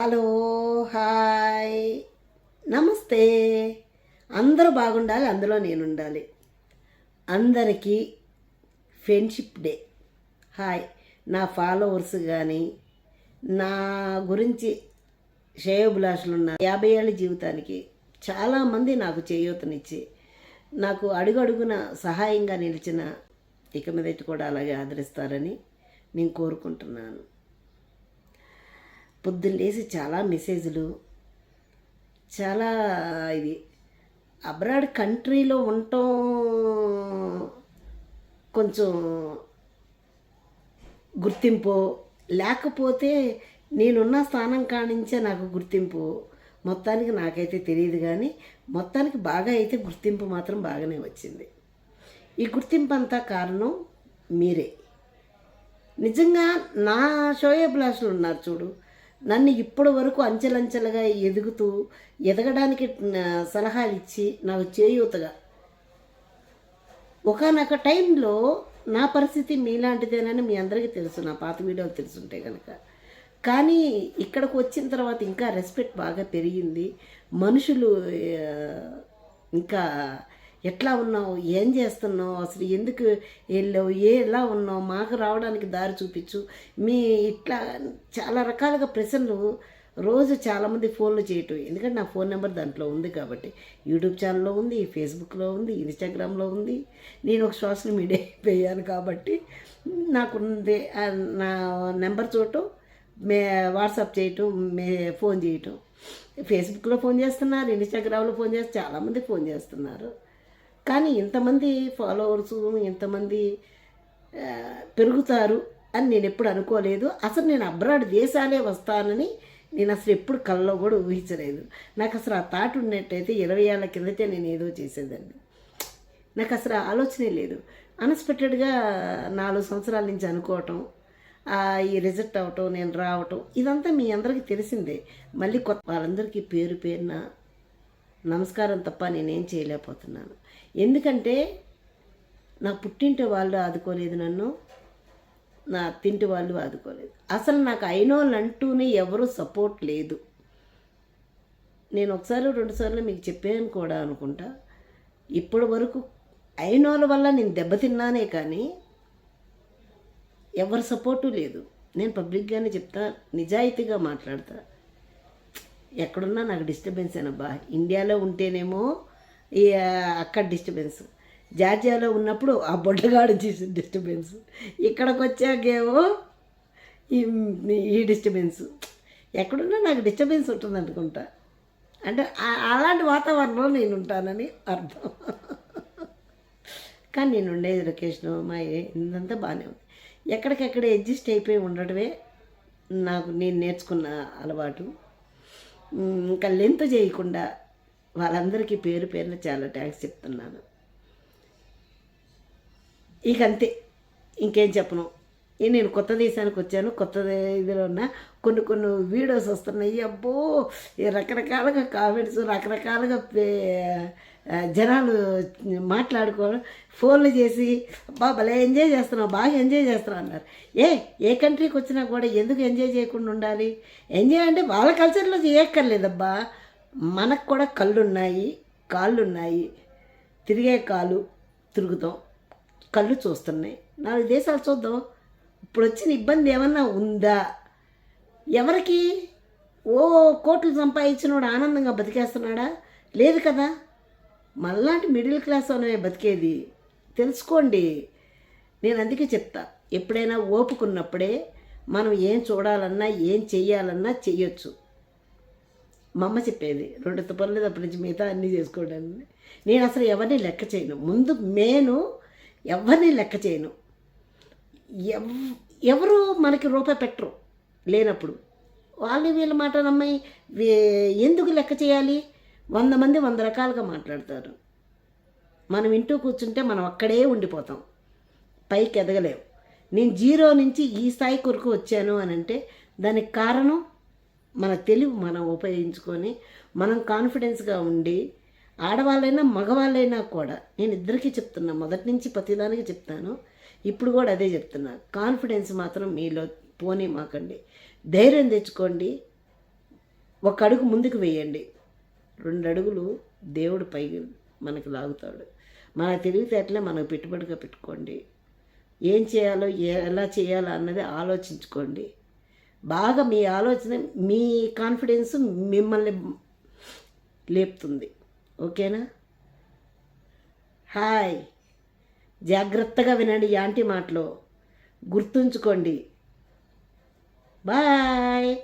Hello hi. నమస్తే. అందరూ బాగుండాలి అందులో నేను ఉండాలి అందరికీ ఫ్రెండ్షిప్ డే. హాయ్. నా ఫాలోవర్స్ కానీ నా గురించి శ్రేయోభిలాషులు ఉన్న యాభై ఏళ్ళ జీవితానికి చాలామంది నాకు చేయూతనిచ్చి నాకు అడుగడుగున సహాయంగా నిలిచిన ఇక మీదటి కూడా అలాగే ఆదరిస్తారని నేను కోరుకుంటున్నాను. పొద్దున్న లేసి చాలా మెసేజ్లు చాలా ఇది. అబ్రాడ్ కంట్రీలో ఉండటం కొంచెం గుర్తింపు లేకపోతే నేనున్న స్థానం కానించే నాకు గుర్తింపు. మొత్తానికి నాకైతే తెలియదు కానీ మొత్తానికి బాగా అయితే గుర్తింపు మాత్రం బాగానే వచ్చింది. ఈ గుర్తింపు అంతా కారణం మీరే. నిజంగా నా షోయే లాస్లు ఉన్నారు చూడు. నన్ను ఇప్పటి వరకు అంచెలంచెలుగా ఎదుగుతూ ఎదగడానికి సలహాలు ఇచ్చి నాకు చేయూతగా. ఒకనొక టైంలో నా పరిస్థితి మీలాంటిదేనని మీ అందరికీ తెలుసు నా పాత వీడియోలు తెలుసుంటే కనుక కానీ ఇక్కడికి వచ్చిన తర్వాత ఇంకా రెస్పెక్ట్ బాగా పెరిగింది. మనుషులు ఇంకా ఎట్లా ఉన్నావు? ఏం చేస్తున్నావు? అసలు ఎందుకు వెళ్ళావు? ఏ ఎలా ఉన్నావు? మాకు రావడానికి దారి చూపించు. మీ ఇట్లా చాలా రకాలుగా ప్రశ్నలు రోజు చాలామంది ఫోన్లు చేయటం. ఎందుకంటే నా ఫోన్ నెంబర్ దాంట్లో ఉంది కాబట్టి. యూట్యూబ్ ఛానల్లో ఉంది ఫేస్బుక్లో ఉంది ఇన్స్టాగ్రామ్లో ఉంది. నేను ఒక సోషల్ మీడియా అయిపోయాను కాబట్టి నాకుంది నా నెంబర్ చూడటం మే వాట్సాప్ చేయటం మే ఫోన్ చేయటం. ఫేస్బుక్లో ఫోన్ చేస్తున్నారు ఇన్స్టాగ్రామ్లో ఫోన్ చేస్తే చాలామంది ఫోన్ చేస్తున్నారు. కానీ ఇంతమంది ఫాలోవర్సు ఇంతమంది పెరుగుతారు అని నేను ఎప్పుడు అనుకోలేదు. అసలు నేను అబ్రాడ్ దేశాలే వస్తానని నేను అసలు ఎప్పుడు కళ్ళలో కూడా ఊహించలేదు. నాకు అసలు ఆ థాట్ ఉన్నట్టయితే ఇరవై ఏళ్ళ కిందటే నేను ఏదో చేసేదాన్ని. నాకు అసలు ఆలోచనే లేదు. అన్ఎక్స్పెక్టెడ్గా నాలుగు సంవత్సరాల నుంచి అనుకోవటం ఈ రిజెక్ట్ అవటం నేను రావటం ఇదంతా మీ అందరికీ తెలిసిందే. మళ్ళీ కొత్త వాళ్ళందరికీ పేరు పేరున నమస్కారం తప్ప నేనేం చేయలేకపోతున్నాను. ఎందుకంటే నా పుట్టింటి వాళ్ళు ఆదుకోలేదు నన్ను నా అత్తింటి వాళ్ళు ఆదుకోలేదు. అసలు నాకు అయినోళ్ళు అంటూనే ఎవరు సపోర్ట్ లేదు. నేను ఒకసారి రెండుసార్లు మీకు చెప్పాను కూడా అనుకుంటా. ఇప్పటి వరకు అయినోళ్ళ వల్ల నేను దెబ్బతిన్నానే కానీ ఎవరి సపోర్టు లేదు. నేను పబ్లిక్గానే చెప్తా నిజాయితీగా మాట్లాడతా. ఎక్కడున్నా నాకు డిస్టర్బెన్స్ అనబ్బా ఇండియాలో ఉంటేనేమో అక్కడ డిస్టర్బెన్స్ జార్జియాలో ఉన్నప్పుడు ఆ బొడ్డగాడు చేసిన డిస్టర్బెన్స్ ఇక్కడికి వచ్చాకేమో ఈ ఈ డిస్టర్బెన్స్ ఎక్కడున్నా నాకు డిస్టర్బెన్స్ ఉంటుంది అనుకుంటా. అంటే అలాంటి వాతావరణంలో నేను ఉంటానని అర్థం. కానీ నేను ఉండేది లొకేషన్ మా ఇదంతా బాగానే ఉంది. ఎక్కడికెక్కడ అడ్జస్ట్ అయిపోయి ఉండడమే నాకు నేను నేర్చుకున్న అలవాటు. ఇంకా లెంత్ చేయకుండా వాళ్ళందరికీ పేరు పేరున చాలా ట్యాక్స్ చెప్తున్నాను. ఇక అంతే ఇంకేం చెప్పను. నేను కొత్త దేశానికి వచ్చాను కొత్త ఇదిలో ఉన్న. కొన్ని కొన్ని వీడియోస్ వస్తున్నాయి. అబ్బో రకరకాలుగా కామెంట్స్ రకరకాలుగా పే- జనాలు మాట్లాడుకోవడం ఫోన్లు చేసి అబ్బా భలే ఎంజాయ్ చేస్తున్నావు బాగా ఎంజాయ్ చేస్తున్నావు అన్నారు. ఏ ఏ కంట్రీకి వచ్చినా కూడా ఎందుకు ఎంజాయ్ చేయకుండా ఉండాలి? ఎంజాయ్ అంటే వాళ్ళ కల్చర్లో చేయక్కర్లేదబ్బా. మనకు కూడా కళ్ళు ఉన్నాయి కాళ్ళు ఉన్నాయి తిరిగే కాలు తిరుగుతాం. కళ్ళు చూస్తున్నాయి. నాలుగు దేశాలు చూద్దాం. ఇప్పుడు వచ్చిన ఇబ్బంది ఏమన్నా ఉందా? ఎవరికి? ఓ కోట్లు సంపాదించినోడు ఆనందంగా బతికేస్తున్నాడా? లేదు కదా? మళ్ళాంటి మిడిల్ క్లాస్ అనేవి బతికేది. తెలుసుకోండి. నేను అందుకే చెప్తా. ఎప్పుడైనా ఓపుకున్నప్పుడే మనం ఏం చూడాలన్నా ఏం చెయ్యాలన్నా చెయ్యొచ్చు. మా అమ్మ చెప్పేది రెండు తుపర్లేదు అప్పటి నుంచి మిగతా అన్నీ చేసుకోవడానికి నేను అసలు ఎవరిని లెక్క చేయను. ముందు నేను ఎవరిని లెక్క చేయను. ఎవ్ ఎవరు మనకి రూపాయి పెట్టరు లేనప్పుడు. వాళ్ళు వీళ్ళ మాట నమ్మాయి ఎందుకు లెక్క చేయాలి? వంద మంది వంద రకాలుగా మాట్లాడతారు. మనం ఇంటూ కూర్చుంటే మనం అక్కడే ఉండిపోతాం. పైకి ఎదగలేవు నేను జీరో నుంచి ఈ స్థాయి కొరకు వచ్చాను అని అంటే దానికి కారణం మన తెలివి మనం ఉపయోగించుకొని మనం కాన్ఫిడెన్స్గా ఉండి ఆడవాళ్ళైనా మగవాళ్ళైనా కూడా నేను ఇద్దరికీ చెప్తున్నా. మొదటి నుంచి ప్రతిదానికి చెప్తాను. ఇప్పుడు కూడా అదే చెప్తున్నా. కాన్ఫిడెన్స్ మాత్రం మీలో పోనీ మాకండి. ధైర్యం తెచ్చుకోండి. ఒక అడుగు ముందుకు వేయండి. రెండు అడుగులు దేవుడు పై మనకి లాగుతాడు. మన తెలివితేటలే మనకు పెట్టుబడిగా పెట్టుకోండి. ఏం చేయాలో ఏ ఎలా చేయాలో అన్నది ఆలోచించుకోండి. బాగా మీ ఆలోచన మీ కాన్ఫిడెన్స్ మిమ్మల్ని లేపుతుంది. ఓకేనా? హాయ్. జాగ్రత్తగా వినండి యాంటీ ఆంటీ గుర్తుంచుకోండి. బాయ్.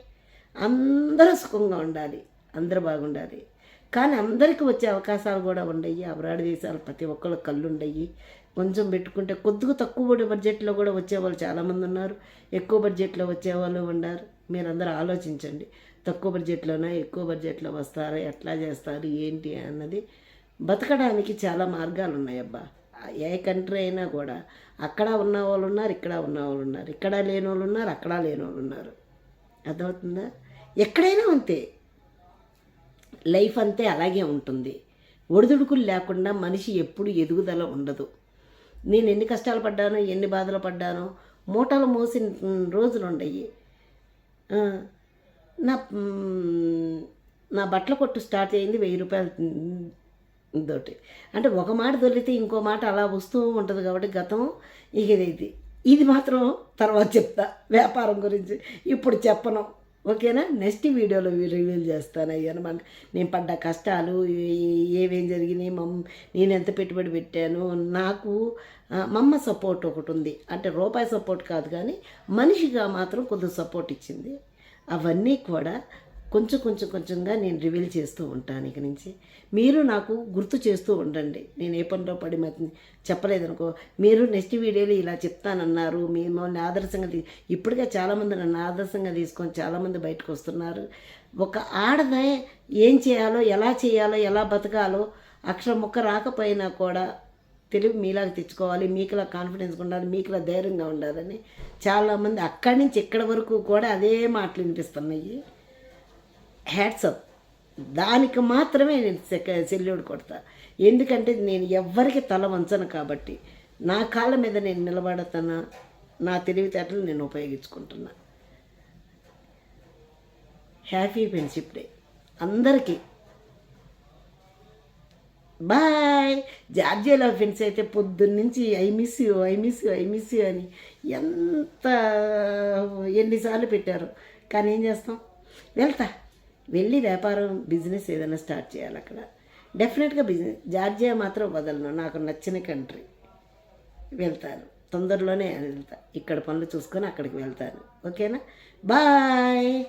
అందరూ సుఖంగా ఉండాలి. అందరూ బాగుండాలి. కానీ అందరికీ వచ్చే అవకాశాలు కూడా ఉండయి. అబ్రాడ్ దేశాలు ప్రతి ఒక్కళ్ళు కళ్ళు ఉండయి. కొంచెం పెట్టుకుంటే కొద్దిగా తక్కువ బడ్జెట్లో కూడా వచ్చేవాళ్ళు చాలామంది ఉన్నారు. ఎక్కువ బడ్జెట్లో వచ్చేవాళ్ళు ఉన్నారు. మీరందరూ ఆలోచించండి. తక్కువ బడ్జెట్లోనా ఎక్కువ బడ్జెట్లో వస్తారా ఎట్లా చేస్తారు ఏంటి అన్నది బతకడానికి చాలా మార్గాలు ఉన్నాయబ్బా ఏ కంట్రీ అయినా కూడా అక్కడ ఉన్న వాళ్ళు ఉన్నారు ఇక్కడ ఉన్న వాళ్ళు ఉన్నారు ఇక్కడ లేని వాళ్ళు ఉన్నారు అక్కడ లేని వాళ్ళు ఉన్నారు. అర్థమవుతుందా? ఎక్కడైనా అంతే. లైఫ్ అంతే అలాగే ఉంటుంది. ఒడిదుడుకులు లేకుండా మనిషి ఎప్పుడు ఎదుగుదల ఉండదు. నేను ఎన్ని కష్టాలు పడ్డానో ఎన్ని బాధలు పడ్డానో మూటలు మోసిన రోజులు ఉండయి నా నా బట్టల కొట్టు స్టార్ట్ అయింది వెయ్యి రూపాయలు తోటి అంటే ఒక మాట దొరికితే ఇంకో మాట అలా వస్తూ ఉంటుంది కాబట్టి గతం ఇక ఇది. ఇది మాత్రం తర్వాత చెప్తా వ్యాపారం గురించి. ఇప్పుడు చెప్పను. ఓకేనా? నెక్స్ట్ వీడియోలో రివీల్ చేస్తాను అయ్యనమాట నేను పడ్డ కష్టాలు ఏమేం జరిగినాయి మమ్ నేను ఎంత పెట్టుబడి పెట్టాను నాకు మమ్మ సపోర్ట్ ఒకటి ఉంది. అంటే రూపాయి సపోర్ట్ కాదు కానీ మనిషిగా మాత్రం కొద్దిగా సపోర్ట్ ఇచ్చింది. అవన్నీ కూడా కొంచెం కొంచెం కొంచెంగా నేను రివీల్ చేస్తూ ఉంటాను ఇక నుంచి. మీరు నాకు గుర్తు చేస్తూ ఉండండి. నేను ఏ పనిలో పడి మరి చెప్పలేదనుకో. మీరు నెక్స్ట్ వీడియోలో ఇలా చెప్తానన్నారు. మిమ్మల్ని ఆదర్శంగా తీ ఇప్పటికే చాలామంది నన్ను ఆదర్శంగా తీసుకొని చాలామంది బయటకు వస్తున్నారు. ఒక ఆడదే ఏం చేయాలో ఎలా చేయాలో ఎలా బతకాలో అక్షరం ముక్క రాకపోయినా కూడా తెలివి మీలాగా తెచ్చుకోవాలి. మీకులా కాన్ఫిడెన్స్ ఉండాలి మీకులా ధైర్యంగా ఉండాలని చాలామంది అక్కడి నుంచి ఇక్కడి వరకు కూడా అదే మాటలు వినిపిస్తున్నాయి. హ్యాట్సప్ దానికి మాత్రమే నేను సెక సెల్యూడ్ కొడతా. ఎందుకంటే నేను ఎవ్వరికి తల వంచను కాబట్టి నా కాళ్ళ మీద నేను నిలబడతానా నా తెలివితేటలు నేను ఉపయోగించుకుంటున్నా. హ్యాపీ ఫ్రెండ్షిప్ డే అందరికీ. బాయ్ జార్జియాలో ఫ్రెండ్స్ అయితే పొద్దున్నుంచి I miss you I miss you I miss you అని ఎంత ఎన్నిసార్లు పెట్టారు. కానీ ఏం చేస్తాం? వెళ్తా. వెళ్ళి వ్యాపారం బిజినెస్ ఏదైనా స్టార్ట్ చేయాలి అక్కడ. డెఫినెట్గా బిజినెస్ జార్జియా మాత్రం వదలను. నాకు నచ్చిన కంట్రీ. వెళ్తాను. తొందరలోనే వెళ్తా. ఇక్కడ పనులు చూసుకొని అక్కడికి వెళ్తాను. ఓకేనా? బాయ్!